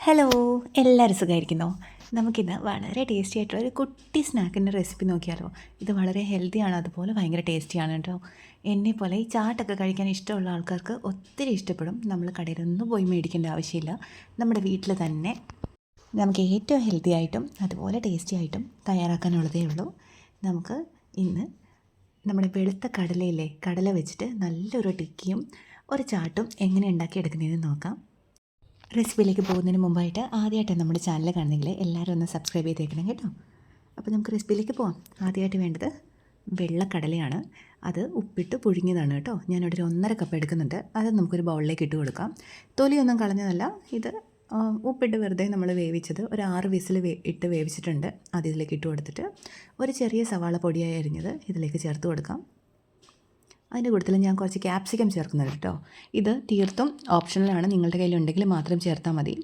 Hello എല്ലാവരും സുഖമായിരിക്കുന്നോ? നമുക്കിന്ന് വളരെ ടേസ്റ്റി ആയിട്ടുള്ള ഒരു കുട്ടി സ്നാക്കിന്റെ റെസിപ്പി നോക്കിയാലോ. ഇത് വളരെ ഹെൽത്തിയാണ് അതുപോലെ ഭയങ്കര ടേസ്റ്റിയാണ് കേട്ടോ. എന്നെ പോലെ ഈ ചാട്ടൊക്കെ കഴിക്കാൻ ഇഷ്ടമുള്ള ആൾക്കാർക്ക് ഒത്തിരി ഇഷ്ടപ്പെടും. നമ്മൾ കടയിൽ കടയിലൊന്നും പോയി മേടിക്കേണ്ട ആവശ്യമില്ല. നമ്മുടെ വീട്ടിൽ തന്നെ നമുക്ക് ഏറ്റവും ഹെൽത്തി ആയിട്ടും അതുപോലെ ടേസ്റ്റി ആയിട്ടും തയ്യാറാക്കാനുള്ളതേ ഉള്ളൂ. നമുക്ക് ഇന്ന് നമ്മുടെ വെളുത്ത കടലയിലെ കടല വെച്ചിട്ട് നല്ലൊരു ടിക്കിയും ഒരു ചാട്ടും എങ്ങനെ ഉണ്ടാക്കിയെടുക്കുന്നതെന്ന് നോക്കാം. റെസിപ്പിയിലേക്ക് പോകുന്നതിന് മുമ്പായിട്ട് ആദ്യമായിട്ട് നമ്മുടെ ചാനൽ കാണുന്നെങ്കിൽ എല്ലാവരും ഒന്ന് സബ്സ്ക്രൈബ് ചെയ്തേക്കണം കേട്ടോ. അപ്പോൾ നമുക്ക് റെസിപ്പിയിലേക്ക് പോകാം ആദ്യമായിട്ട് വേണ്ടത് വെള്ളക്കടലയാണ്. അത് ഉപ്പിട്ട് പുഴുങ്ങിയതാണ് കേട്ടോ. ഞാനിവിടെ ഒരു ഒന്നര കപ്പ് എടുക്കുന്നുണ്ട്. അത് നമുക്കൊരു ബൗളിലേക്ക് ഇട്ട് കൊടുക്കാം. തൊലിയൊന്നും കളഞ്ഞതല്ല. ഇത് ഉപ്പിട്ട് വെറുതെ നമ്മൾ വേവിച്ചത് ഒരു ആറ് വിസിൽ വേ ഇട്ട് വേവിച്ചിട്ടുണ്ട്. അത് ഇതിലേക്ക് ഇട്ട് കൊടുത്തിട്ട് ഒരു ചെറിയ സവാള പൊടിയായി അരിഞ്ഞത് ഇതിലേക്ക് ചേർത്ത് കൊടുക്കാം. അതിന്റെ കൂട്ടത്തിൽ ഞാൻ കുറച്ച് ക്യാപ്സിക്കം ചേർക്കുന്നുണ്ട് കേട്ടോ. ഇത് തീർത്തും ഓപ്ഷണലാണ് നിങ്ങളുടെ കയ്യിലുണ്ടെങ്കിൽ മാത്രം ചേർത്താൽ മതി.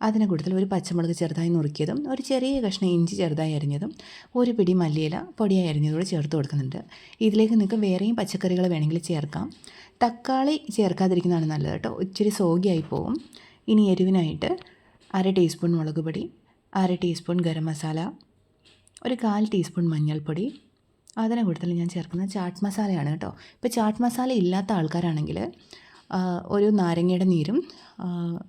അതിന്റെ കൂട്ടത്തിൽ ഒരു പച്ചമുളക് ചെറുതായി നുറുക്കിയതും ഒരു ചെറിയ കഷ്ണം ഇഞ്ചി ചെറുതായി അരിഞ്ഞതും ഒരു പിടി മല്ലിയില പൊടിയായി അരിഞ്ഞതും കൂടി ചേർത്ത് കൊടുക്കുന്നുണ്ട്. ഇതിലേക്ക് നിങ്ങൾക്ക് വേറെയും പച്ചക്കറികൾ വേണമെങ്കിൽ ചേർക്കാം. തക്കാളി ചേർക്കാതിരിക്കുന്നതാണ് നല്ലത് കേട്ടോ. ഇച്ചിരി സോഗിയായി പോവും. ഇനി എരിവിനായിട്ട് അര ടീസ്പൂൺ മുളക് പൊടി അര ടീസ്പൂൺ ഗരം മസാല ഒരു കാൽ ടീസ്പൂൺ മഞ്ഞൾപ്പൊടി അതിന് കൂടുതൽ ഞാൻ ചേർക്കുന്നത് ചാട്ട് മസാലയാണ് കേട്ടോ. ഇപ്പോൾ ചാട്ട് മസാല ഇല്ലാത്ത ആൾക്കാരാണെങ്കിൽ ഒരു നാരങ്ങയുടെ നീരും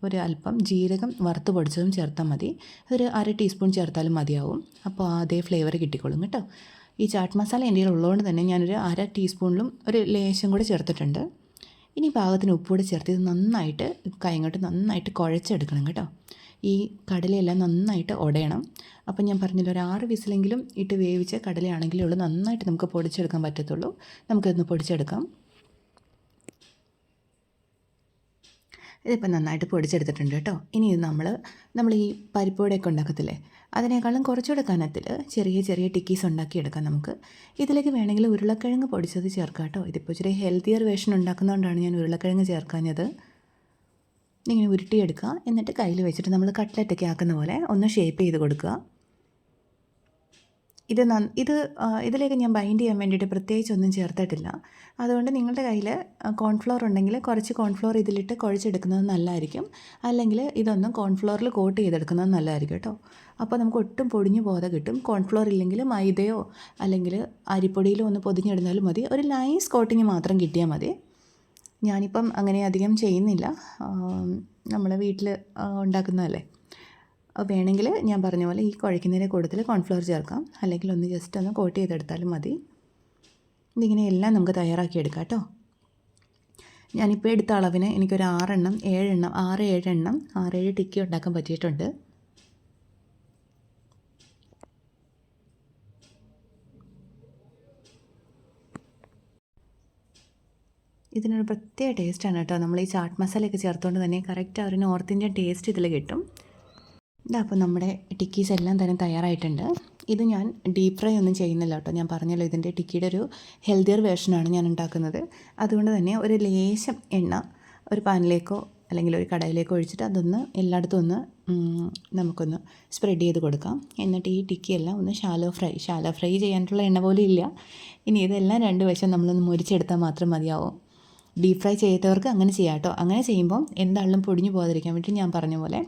ഒരു അല്പം ജീരകം വറുത്ത് പൊടിച്ചതും ചേർത്താൽ മതി. ഒരു അര ടീസ്പൂൺ ചേർത്താലും മതിയാവും. അപ്പോൾ അതേ ഫ്ലേവർ കിട്ടിക്കോളും കേട്ടോ. ഈ ചാട്ട് മസാല എന്റെ കയ്യിൽ ഉള്ളതുകൊണ്ട് തന്നെ ഞാനൊരു അര ടീസ്പൂണിലും ഒരു ലേശം കൂടെ ചേർത്തിട്ടുണ്ട്. ഇനി പാകത്തിന് ഉപ്പ് കൂടെ ചേർത്ത് ഇത് നന്നായിട്ട് കൈങ്ങോട്ട് നന്നായിട്ട് കുഴച്ചെടുക്കണം കേട്ടോ. ഈ കടലയെല്ലാം നന്നായിട്ട് ഉടയണം അപ്പം ഞാൻ പറഞ്ഞല്ലോ ഒരു ആറ് വിസിലെങ്കിലും ഇട്ട് വേവിച്ച കടലയാണെങ്കിലേ ഉള്ളൂ. നന്നായിട്ട് നമുക്ക് പൊടിച്ചെടുക്കാൻ പറ്റത്തുള്ളൂ. നമുക്കിതൊന്ന് പൊടിച്ചെടുക്കാം. ഇതിപ്പോൾ നന്നായിട്ട് പൊടിച്ചെടുത്തിട്ടുണ്ട് കേട്ടോ. ഇനി ഇത് നമ്മൾ നമ്മൾ ഈ പരിപ്പോടെയൊക്കെ ഉണ്ടാക്കത്തില്ലേ? അതിനേക്കാളും കുറച്ചുകൂടെ കനത്തിൽ ചെറിയ ചെറിയ ടിക്കീസ് ഉണ്ടാക്കിയെടുക്കാം നമുക്ക്. ഇതിലേക്ക് വേണമെങ്കിൽ ഉരുളക്കിഴങ്ങ് പൊടിച്ചത് ചേർക്കാം കേട്ടോ. ഇതിപ്പോൾ ഇച്ചിരി ഹെൽത്തിയർ വേഷൻ ഉണ്ടാക്കുന്നതുകൊണ്ടാണ് ഞാൻ ഉരുളക്കിഴങ്ങ് ചേർക്കാഞ്ഞത്. ഇങ്ങനെ ഉരുട്ടിയെടുക്കുക. എന്നിട്ട് കയ്യിൽ വെച്ചിട്ട് നമ്മൾ കട്ട്ലറ്റൊക്കെ ആക്കുന്ന പോലെ ഒന്ന് ഷേപ്പ് ചെയ്ത് കൊടുക്കുക. ഇത് ഇത് ഇതിലേക്ക് ഞാൻ ബൈൻഡ് ചെയ്യാൻ വേണ്ടിയിട്ട് പ്രത്യേകിച്ച് ഒന്നും ചേർത്തിട്ടില്ല. അതുകൊണ്ട് നിങ്ങളുടെ കയ്യിൽ കോൺഫ്ലോർ ഉണ്ടെങ്കിൽ കുറച്ച് കോൺഫ്ലോർ ഇതിലിട്ട് കുഴച്ചെടുക്കുന്നത് നല്ലതായിരിക്കും. അല്ലെങ്കിൽ ഇതൊന്നും കോൺഫ്ലോറിൽ കോട്ട് ചെയ്തെടുക്കുന്നത് നല്ലതായിരിക്കും കേട്ടോ. അപ്പോൾ നമുക്ക് ഒട്ടും പൊടിഞ്ഞു പോകാതെ കിട്ടും. കോൺഫ്ലോർ ഇല്ലെങ്കിൽ മൈദയോ അല്ലെങ്കിൽ അരിപ്പൊടിയിലോ ഒന്ന് പൊതിഞ്ഞിടുന്നാലും മതി. ഒരു നൈസ് കോട്ടിങ് മാത്രം കിട്ടിയാൽ മതി. ഞാനിപ്പം അങ്ങനെ അധികം ചെയ്യുന്നില്ല. നമ്മളെ വീട്ടിൽ ഉണ്ടാക്കുന്നതല്ലേ? വേണമെങ്കിൽ ഞാൻ പറഞ്ഞ പോലെ ഈ കുഴയ്ക്കുന്നതിന്റെ കൂട്ടത്തിൽ കോൺഫ്ലവർ ചേർക്കാം. അല്ലെങ്കിൽ ഒന്ന് ജസ്റ്റ് ഒന്ന് കോട്ട് ചെയ്തെടുത്താലും മതി. ഇതിങ്ങനെ എല്ലാം നമുക്ക് തയ്യാറാക്കി എടുക്കാം കേട്ടോ ഞാനിപ്പോൾ എടുത്ത അളവിന് എനിക്കൊരു ആറെണ്ണം ഏഴെണ്ണം ആറ് ഏഴെണ്ണം ആറേഴ് ടിക്കി ഉണ്ടാക്കാൻ പറ്റിയിട്ടുണ്ട്. ഇതിനൊരു പ്രത്യേക ടേസ്റ്റാണ് കേട്ടോ. നമ്മൾ ഈ ചാട്ട് മസാലയൊക്കെ ചേർത്തുകൊണ്ട് തന്നെ കറക്റ്റ് ആ ഒരു നോർത്ത് ഇന്ത്യൻ ടേസ്റ്റ് ഇതിൽ കിട്ടും. ഇതാ അപ്പോൾ നമ്മുടെ ടിക്കീസ് എല്ലാം തന്നെ തയ്യാറായിട്ടുണ്ട്. ഇത് ഞാൻ ഡീപ്പ് ഫ്രൈ ഒന്നും ചെയ്യുന്നില്ല കേട്ടോ. ഞാൻ പറഞ്ഞല്ലോ ഇതിന്റെ ടിക്കിയുടെ ഒരു ഹെൽത്തിയർ വേർഷനാണ് ഞാൻ ഉണ്ടാക്കുന്നത്. അതുകൊണ്ട് തന്നെ ഒരു ലേശം എണ്ണ ഒരു പാനിലേക്കോ അല്ലെങ്കിൽ ഒരു കടയിലേക്കോ ഒഴിച്ചിട്ട് അതൊന്ന് എല്ലായിടത്തും ഒന്ന് നമുക്കൊന്ന് സ്പ്രെഡ് ചെയ്ത് കൊടുക്കാം. എന്നിട്ട് ഈ ടിക്കിയെല്ലാം ഒന്ന് ഷാലോ ഫ്രൈ ഷാലോ ഫ്രൈ ചെയ്യാനുള്ള എണ്ണ പോലും ഇല്ല. ഇനി ഇതെല്ലാം രണ്ട് വശം നമ്മളൊന്ന് മുരിച്ചെടുത്താൽ മാത്രം മതിയാവും. ഡീപ് ഫ്രൈ ചെയ്തവർക്ക് അങ്ങനെ ചെയ്യാം കേട്ടോ അങ്ങനെ ചെയ്യുമ്പോൾ എന്താണെങ്കിലും പൊടിഞ്ഞു പോകാതിരിക്കാൻ വേണ്ടി ഞാൻ പറഞ്ഞ പോലെ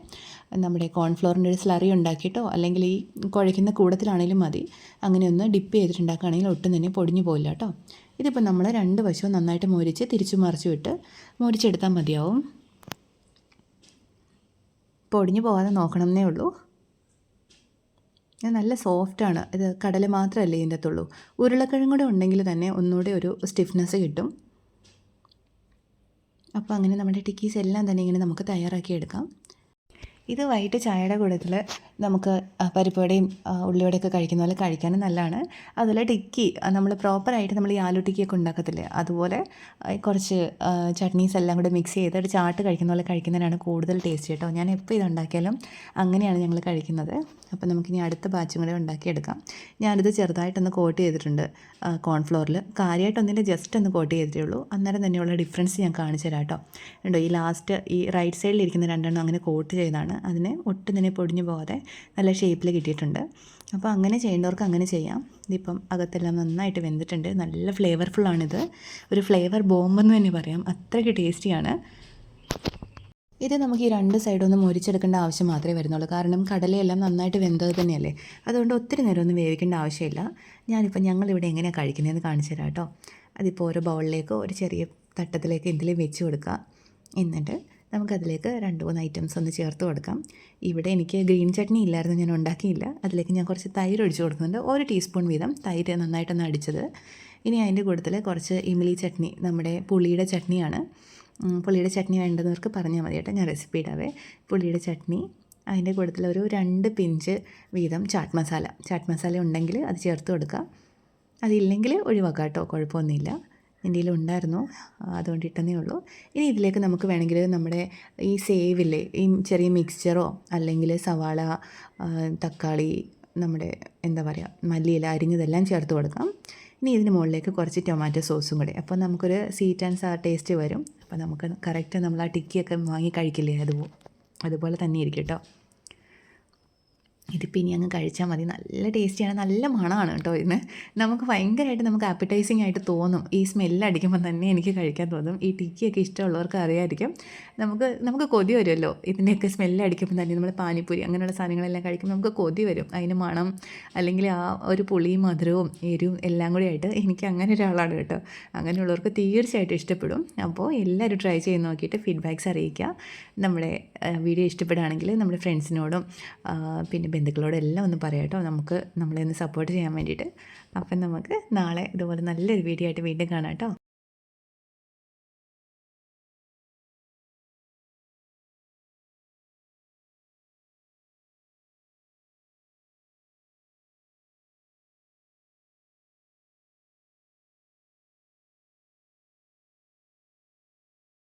നമ്മുടെ കോൺഫ്ലോറിന്റെ ഒരു സ്ലറി ഉണ്ടാക്കിയിട്ടോ അല്ലെങ്കിൽ ഈ കുഴയ്ക്കുന്ന കൂടത്തിലാണെങ്കിലും മതി. അങ്ങനെ ഒന്ന് ഡിപ്പ് ചെയ്തിട്ടുണ്ടാക്കുകയാണെങ്കിൽ ഒട്ടും തന്നെ പൊടിഞ്ഞു പോകില്ല കേട്ടോ ഇതിപ്പോൾ നമ്മൾ രണ്ട് വശവും നന്നായിട്ട് മുരിച്ച് തിരിച്ചു മറിച്ചു വിട്ട് മുരിച്ചെടുത്താൽ മതിയാവും. പൊടിഞ്ഞു പോകാതെ നോക്കണം എന്നേ ഉള്ളൂ നല്ല സോഫ്റ്റാണ് ഇത് കടല മാത്രമല്ലേ ഇതിന്റെ അകത്തുള്ളൂ. ഉരുളക്കിഴങ്ങ് കൂടെ ഉണ്ടെങ്കിൽ തന്നെ ഒന്നുകൂടെ ഒരു സ്റ്റിഫ്നെസ് കിട്ടും. അപ്പോൾ അങ്ങനെ നമ്മുടെ ടിക്കീസ് എല്ലാം തന്നെ ഇങ്ങനെ നമുക്ക് തയ്യാറാക്കി എടുക്കാം. ഇത് വൈകിട്ട് ചായയുടെ കൂട്ടത്തിൽ നമുക്ക് പരിപ്പുവടയും ഉള്ളിവടയും ഉള്ളിവടയൊക്കെ കഴിക്കുന്ന പോലെ കഴിക്കാനും നല്ലതാണ്. അതുപോലെ ടിക്കി നമ്മൾ പ്രോപ്പറായിട്ട് നമ്മൾ ഈ ആലു ടിക്കിയൊക്കെ ഉണ്ടാക്കത്തില്ലേ? അതുപോലെ കുറച്ച് ചട്നീസ് എല്ലാം കൂടെ മിക്സ് ചെയ്ത് ഒരു ചാട്ട് കഴിക്കുന്ന പോലെ കഴിക്കുന്നതിനാണ് കൂടുതൽ ടേസ്റ്റ് കേട്ടോ. ഞാൻ എപ്പോൾ ഇതുണ്ടാക്കിയാലും അങ്ങനെയാണ് ഞങ്ങൾ കഴിക്കുന്നത്. അപ്പോൾ നമുക്കിനി അടുത്ത ബാച്ചും കൂടെ ഉണ്ടാക്കിയെടുക്കാം. ഞാനിത് ചെറുതായിട്ടൊന്ന് കോട്ട് ചെയ്തിട്ടുണ്ട് കോൺഫ്ലോറിൽ കാര്യമായിട്ടൊന്നില്ല ജസ്റ്റ് ഒന്ന് കോട്ട് ചെയ്തിട്ടേ ഉള്ളൂ. അന്നേരം തന്നെയുള്ള ഡിഫറൻസ് ഞാൻ കാണിച്ചു തരാം കേട്ടോ. ഉണ്ടോ ഈ ലാസ്റ്റ് ഈ റൈറ്റ് സൈഡിൽ ഇരിക്കുന്ന രണ്ടെണ്ണം അങ്ങനെ കോട്ട് ചെയ്താണ് അതിന് ഒട്ടും തന്നെ പൊടിഞ്ഞു പോകാതെ നല്ല ഷേപ്പിൽ കിട്ടിയിട്ടുണ്ട്. അപ്പോൾ അങ്ങനെ ചെയ്യേണ്ടവർക്ക് അങ്ങനെ ചെയ്യാം. ഇതിപ്പം അകത്തെല്ലാം നന്നായിട്ട് വെന്തിട്ടുണ്ട്. നല്ല ഫ്ലേവർഫുള്ളാണിത് ഒരു ഫ്ലേവർ ബോംബെന്ന് തന്നെ പറയാം. അത്രയ്ക്ക് ടേസ്റ്റിയാണ് ഇത് നമുക്ക് ഈ രണ്ട് സൈഡൊന്നും മുരിച്ചെടുക്കേണ്ട ആവശ്യം മാത്രമേ വരുന്നുള്ളൂ. കാരണം കടലയെല്ലാം നന്നായിട്ട് വെന്തത് തന്നെയല്ലേ. അതുകൊണ്ട് ഒത്തിരി നേരം ഒന്നും വേവിക്കേണ്ട ആവശ്യമില്ല. ഞാനിപ്പോൾ ഞങ്ങളിവിടെ എങ്ങനെയാണ് കഴിക്കുന്നതെന്ന് കാണിച്ചു തരാം കേട്ടോ. അതിപ്പോൾ ഓരോ ബൗളിലേക്കോ ഒരു ചെറിയ തട്ടത്തിലേക്കോ എന്തെങ്കിലും വെച്ച് കൊടുക്കുക എന്നിട്ട് നമുക്കതിലേക്ക് രണ്ട് മൂന്ന് ഐറ്റംസ് ഒന്ന് ചേർത്ത് കൊടുക്കാം. ഇവിടെ എനിക്ക് ഗ്രീൻ ചട്നി ഇല്ലായിരുന്നു ഞാൻ ഉണ്ടാക്കിയില്ല. അതിലേക്ക് ഞാൻ കുറച്ച് തൈര് ഒഴിച്ച് കൊടുക്കുന്നുണ്ട്. ഒരു ടീസ്പൂൺ വീതം തൈര് നന്നായിട്ടൊന്ന് അടിച്ചത്. ഇനി അതിന്റെ കൂട്ടത്തിൽ കുറച്ച് ഇമിലി ചട്നി നമ്മുടെ പുളിയുടെ ചട്നിയാണ്. പുളിയുടെ ചട്നി വേണ്ടുന്നവർക്ക് പറഞ്ഞാൽ മതി കേട്ടോ ഞാൻ റെസിപ്പി ഇടാവേ. പുളിയുടെ ചട്നി അതിന്റെ കൂട്ടത്തിൽ ഒരു രണ്ട് പിഞ്ച് വീതം ചാട്ട് മസാല. ചാട്ട് മസാല ഉണ്ടെങ്കിൽ അത് ചേർത്ത് കൊടുക്കുക അതില്ലെങ്കിൽ ഒഴിവാക്കാം കേട്ടോ കുഴപ്പമൊന്നുമില്ല. എന്റെ കയ്യിൽ ഉണ്ടായിരുന്നു അതുകൊണ്ട് ഉള്ളൂ. ഇനി ഇതിലേക്ക് നമുക്ക് വേണമെങ്കിൽ നമ്മുടെ ഈ സേവില്ലേ ഈ ചെറിയ മിക്സ്ചറോ അല്ലെങ്കിൽ സവാള തക്കാളി നമ്മുടെ എന്താ പറയുക മല്ലിയില അരിഞ്ഞതെല്ലാം ചേർത്ത് കൊടുക്കാം. ഇനി ഇതിന് മുകളിലേക്ക് കുറച്ച് ടൊമാറ്റോ സോസും കൂടി. അപ്പോൾ നമുക്കൊരു സ്വീറ്റ് ആൻഡ് സാർ ടേസ്റ്റ് വരും. അപ്പോൾ നമുക്ക് കറക്റ്റ് നമ്മൾ ആ ടിക്കിയൊക്കെ വാങ്ങി കഴിക്കില്ലേ? അതുപോലെ അതുപോലെ തന്നെ ഇരിക്കും കേട്ടോ. ഇതിപ്പോൾ ഇനി അങ്ങ് കഴിച്ചാൽ മതി. നല്ല ടേസ്റ്റിയാണ് നല്ല മണമാണ് കേട്ടോ ഇതിന് നമുക്ക് ഭയങ്കരമായിട്ട് നമുക്ക് ആപ്പിറ്റൈസിങ് ആയിട്ട് തോന്നും. ഈ സ്മെല്ല് അടിക്കുമ്പോൾ തന്നെ എനിക്ക് കഴിക്കാൻ തോന്നും. ഈ ടിക്കിയൊക്കെ ഇഷ്ടമുള്ളവർക്ക് അറിയാമായിരിക്കും നമുക്ക് നമുക്ക് കൊതി വരുമല്ലോ. ഇതിന്റെയൊക്കെ സ്മെല്ല് അടിക്കുമ്പോൾ തന്നെ നമ്മൾ പാനിപ്പൂരി അങ്ങനെയുള്ള സാധനങ്ങളെല്ലാം കഴിക്കുമ്പോൾ നമുക്ക് കൊതി വരും. അതിന് മണം അല്ലെങ്കിൽ ആ ഒരു പുളിയും മധുരവും എരിവും എല്ലാം കൂടി ആയിട്ട് എനിക്ക് അങ്ങനെ ഒരാളാണ് കേട്ടോ. അങ്ങനെയുള്ളവർക്ക് തീർച്ചയായിട്ടും ഇഷ്ടപ്പെടും. അപ്പോൾ എല്ലാവരും ട്രൈ ചെയ്ത് നോക്കിയിട്ട് ഫീഡ്ബാക്ക്സ് അറിയിക്കുക. നമ്മുടെ വീഡിയോ ഇഷ്ടപ്പെടുകയാണെങ്കിൽ നമ്മുടെ ഫ്രണ്ട്സിനോടും പിന്നെ ബന്ധുക്കളോടും എല്ലാം ഒന്ന് പറയാം കേട്ടോ. നമുക്ക് നമ്മളെ ഒന്ന് സപ്പോർട്ട് ചെയ്യാൻ വേണ്ടിയിട്ട്. അപ്പം നമുക്ക് നാളെ ഇതുപോലെ നല്ലൊരു വീഡിയോ ആയിട്ട് വീണ്ടും കാണാം കേട്ടോ.